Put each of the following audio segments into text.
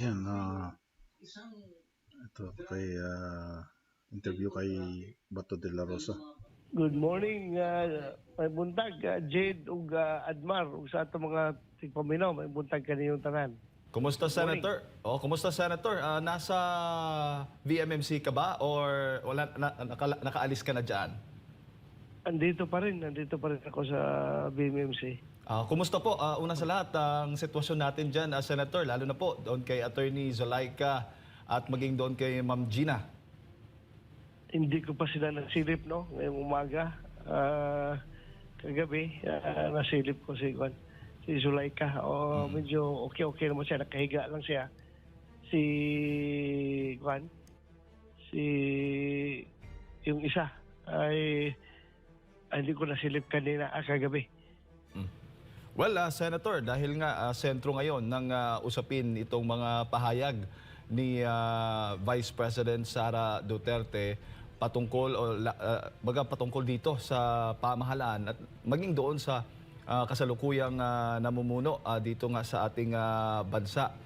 Yan, ah ito, kay ah, interview kay Bato de la Rosa. Good morning, uh, may buntag, uh, Jade ug uh, Admar, ug sa ato mga tigpaminaw, may buntag kaniyong tanan. Kumusta Senator? Oh, kumusta Senator? Ah, nasa VMMC ka ba or wala na, naka- nakaalis ka na diyan? Andito pa rin, andito pa rin ako sa BMMC. Ah, kumusta po? Ah, una sa lahat, ang sitwasyon natin diyan, Senator, lalo na po doon kay Attorney Zolaika at maging doon kay Ma'am Gina. Hindi ko pa sila nasilip, no, ngayong umaga. Ah, kagabi, ah, nasilip ko si Juan, si Zulaika. O, medyo okay-okay naman siya, nakahiga lang siya. Si Juan, si yung isa ay, ay hindi ko nasilip kanina, ah, kagabi. Well, ah, Senator, dahil nga ah, sentro ngayon ng ah, usapin itong mga pahayag ni ah, Vice President Sara Duterte patungkol o ah, baga patungkol dito sa pamahalaan at maging doon sa ah, kasalukuyang ah, namumuno ah, dito nga sa ating ah, bansa.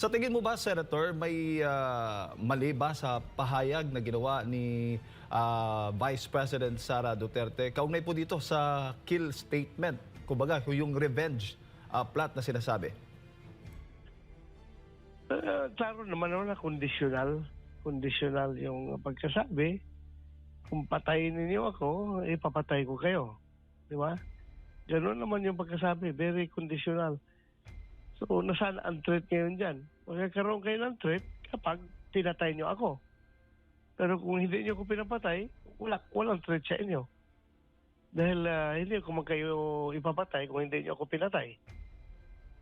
Sa tingin mo ba, Senator, may ah, mali ba sa pahayag na ginawa ni ah, Vice President Sara Duterte? Kaugnay po dito sa kill statement, kumbaga yung revenge ah, plot na sinasabi. Uh, klaro naman na conditional. Conditional yung pagkasabi. Kung patayin ninyo ako, ipapatay ko kayo. Di ba? Ganun naman yung pagkasabi. Very conditional. So, nasaan ang threat ngayon dyan? Magkakaroon kayo ng threat kapag pinatay nyo ako. Pero kung hindi nyo ako pinapatay, wala, walang threat sa inyo. Dahil ah, hindi ko man kayo ipapatay kung hindi nyo ako pinatay.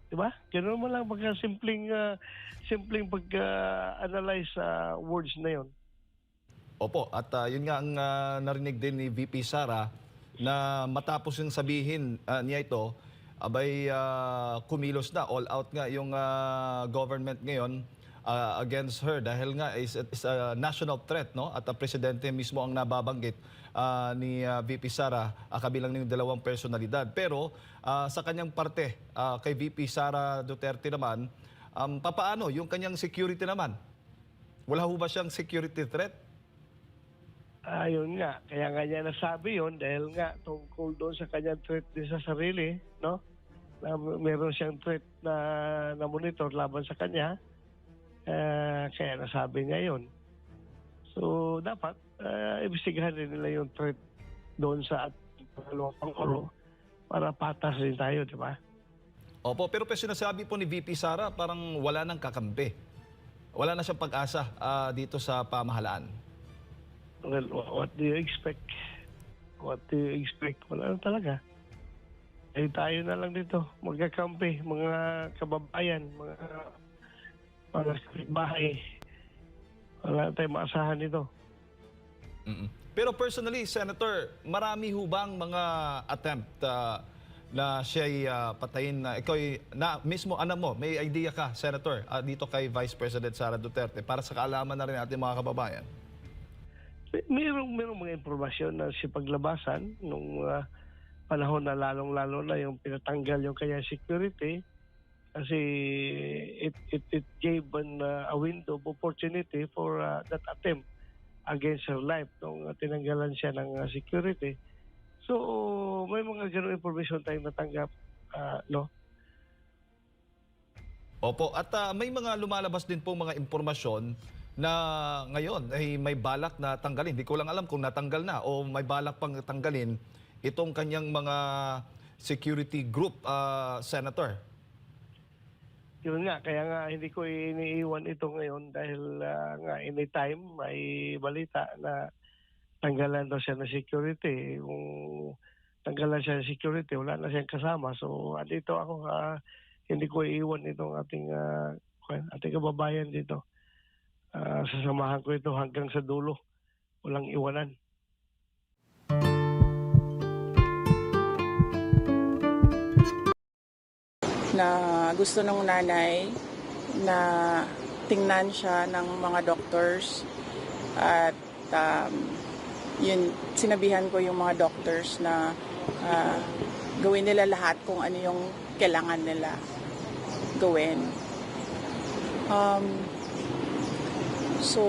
Di ba? Ganun mo lang pagka simpleng, ah, simpleng pag-analyze sa words na yon. Opo, at ah, yun nga ang ah, narinig din ni VP Sara na matapos yung sabihin ah, niya ito, abay ah, kumilos na, all out nga yung ah, government ngayon ah, against her dahil nga is, is a national threat no? At ang presidente mismo ang nababanggit ah, ni ah, VP Sara ah, kabilang ng dalawang personalidad. Pero ah, sa kanyang parte ah, kay VP Sara Duterte naman um, papaano yung kanyang security naman? Wala ho ba siyang security threat? Ayun nga, kaya nga niya nasabi yon dahil nga tungkol doon sa kanyang threat din sa sarili, no? Na meron siyang threat na, na monitor laban sa kanya. Eh, kaya nasabi niya yon. So, dapat uh, ibisigahan rin nila yung threat doon sa pangalawang pangulo para patas rin tayo, di ba? Opo, pero pero sinasabi po ni VP Sara parang wala nang kakampi. Wala na siyang pag-asa ah, dito sa pamahalaan. Well, wha- what do you expect? What do you expect? Wala na talaga. Eh, tayo na lang dito. Magkakampi, mga kababayan, mga mga bahay. Wala tayong maasahan dito. Mm-mm. Pero personally, Senator, marami ho bang mga attempt ah, na siya'y ah, patayin na ikaw na mismo ano mo, may idea ka, Senator, ah, dito kay Vice President Sara Duterte para sa kaalaman na rin natin mga kababayan. Mayroong, mayroong mga impormasyon na si paglabasan nung ah, panahon na lalong-lalo na yung pinatanggal yung kanya security kasi it it, it gave an, ah, a window of opportunity for ah, that attempt against her life nung ah, tinanggalan siya ng ah, security. So may mga ganung information tayong natanggap ah, no Opo, at ah, may mga lumalabas din po mga impormasyon na ngayon ay may balak na tanggalin. Hindi ko lang alam kung natanggal na o may balak pang tanggalin itong kanyang mga security group, ah, Senator. Yun nga, kaya nga hindi ko iniiwan ito ngayon dahil ah, nga anytime may balita na tanggalan daw siya ng security. Kung tanggalan siya ng security, wala na siyang kasama. So, andito ako, ah, hindi ko iiwan itong ating, kwan- ating kababayan dito. Ah, sasamahan ko ito hanggang sa dulo. Walang iwanan. Na gusto ng nanay na tingnan siya ng mga doctors at um, yun, sinabihan ko yung mga doctors na ah, gawin nila lahat kung ano yung kailangan nila gawin. Um, so,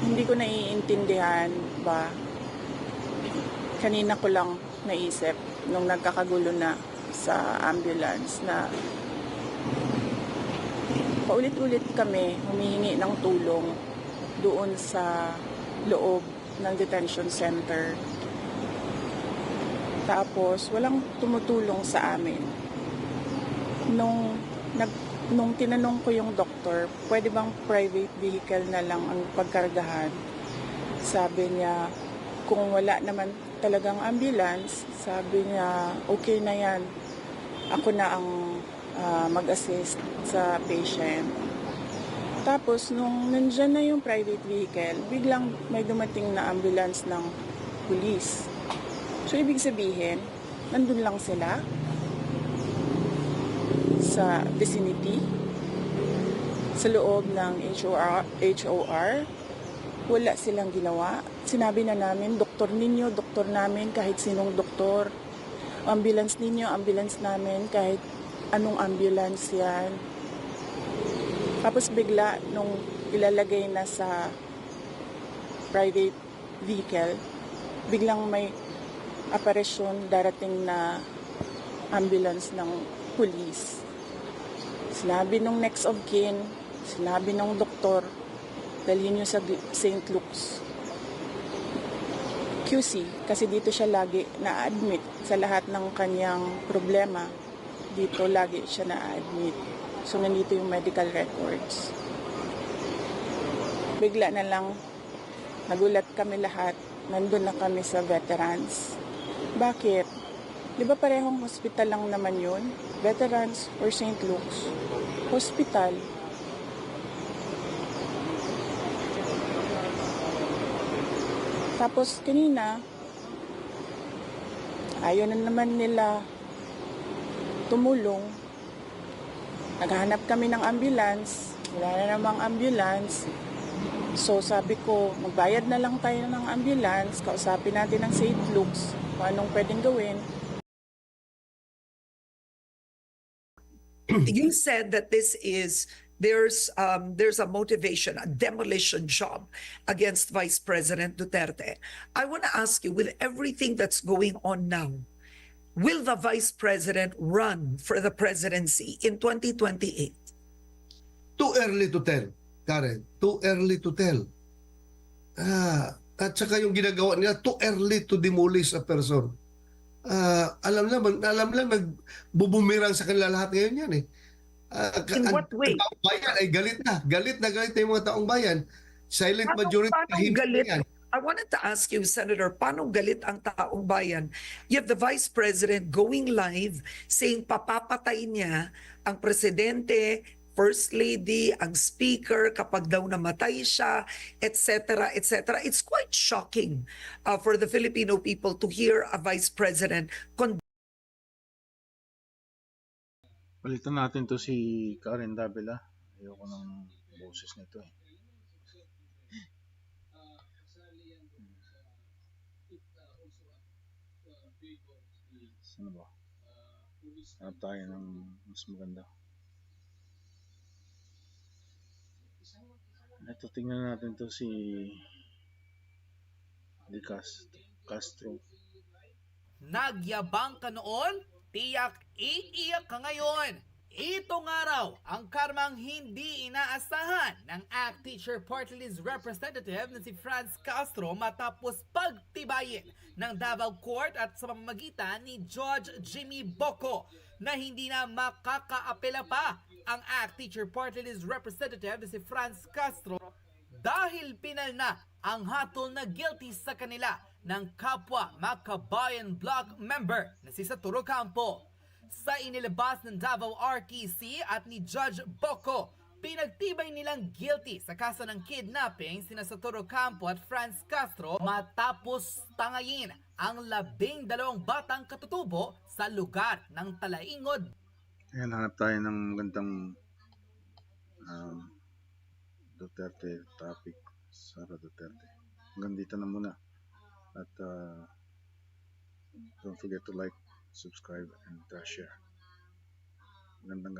hindi ko naiintindihan ba kanina ko lang naisip nung nagkakagulo na sa ambulance na paulit-ulit kami humihingi ng tulong doon sa loob ng detention center. Tapos, walang tumutulong sa amin. Nung, nag, nung tinanong ko yung doktor, pwede bang private vehicle na lang ang pagkargahan? Sabi niya, kung wala naman talagang ambulance, sabi niya, okay na yan. Ako na ang ah, mag-assist sa patient. Tapos, nung nandyan na yung private vehicle, biglang may dumating na ambulance ng police. So, ibig sabihin, nandun lang sila sa vicinity, sa loob ng HOR, HOR. Wala silang ginawa. Sinabi na namin, doktor ninyo, doktor namin, kahit sinong doktor. Ambulance ninyo, ambulance namin, kahit anong ambulance yan. Tapos bigla, nung ilalagay na sa private vehicle, biglang may aparisyon darating na ambulance ng police. Sinabi nung next of kin, sinabi nung doktor, dalhin nyo sa St. Luke's. QC, kasi dito siya lagi na-admit sa lahat ng kanyang problema. Dito lagi siya na-admit. So, nandito yung medical records. Bigla na lang, nagulat kami lahat. Nandun na kami sa veterans. Bakit? Di ba parehong hospital lang naman yun? Veterans or St. Luke's? Hospital. Tapos kanina, ayaw na naman nila tumulong. Naghahanap kami ng ambulance. Wala na namang ambulance. So sabi ko, magbayad na lang tayo ng ambulance. Kausapin natin ng St. Luke's kung anong pwedeng gawin. you said that this is there's um, there's a motivation, a demolition job against Vice President Duterte. I want to ask you, with everything that's going on now, will the Vice President run for the presidency in 2028? too early to tell, Karen. Too early to tell. Ah, at saka yung ginagawa nila, too early to demolish a person. Ah, alam naman, alam lang nagbubumirang sa kanila lahat ngayon yan eh. Ah, In what way? Ang taong bayan ay galit na. Galit na galit na yung mga taong bayan. Silent Paano- majority paano galit? yan. I wanted to ask you, Senator, paano galit ang taong bayan? You have the Vice President going live saying papapatayin niya ang presidente, First Lady, ang Speaker kapag daw namatay siya, etc., etc. It's quite shocking uh, for the Filipino people to hear a Vice President condemn Balitan natin to si Karen Davila. Ayoko ng boses nito eh. Sino ba? Hanap tayo ng mas maganda. Ito, tingnan natin to si Di Castro. Castro. Nagyabang ka noon, tiyak iiyak ka ngayon. Itong araw, ang karmang hindi inaasahan ng ACT Teacher Party List Representative na si Franz Castro matapos pagtibayin ng Davao Court at sa pamamagitan ni Judge Jimmy Bocco na hindi na makakaapela pa ang ACT Teacher Party List Representative na si Franz Castro dahil pinal na ang hatol na guilty sa kanila ng kapwa Makabayan Block member na si Saturo Campo. Sa inilabas ng Davao RTC at ni Judge Bocco, pinagtibay nilang guilty sa kaso ng kidnapping sina Saturo Campo at Franz Castro matapos tangayin ang labing dalawang batang katutubo sa lugar ng Talaingod Ayan, hanap tayo ng magandang um, Duterte topic. Sara Duterte. Hanggang dito na muna. At uh, don't forget to like, subscribe, and uh, share. Magandang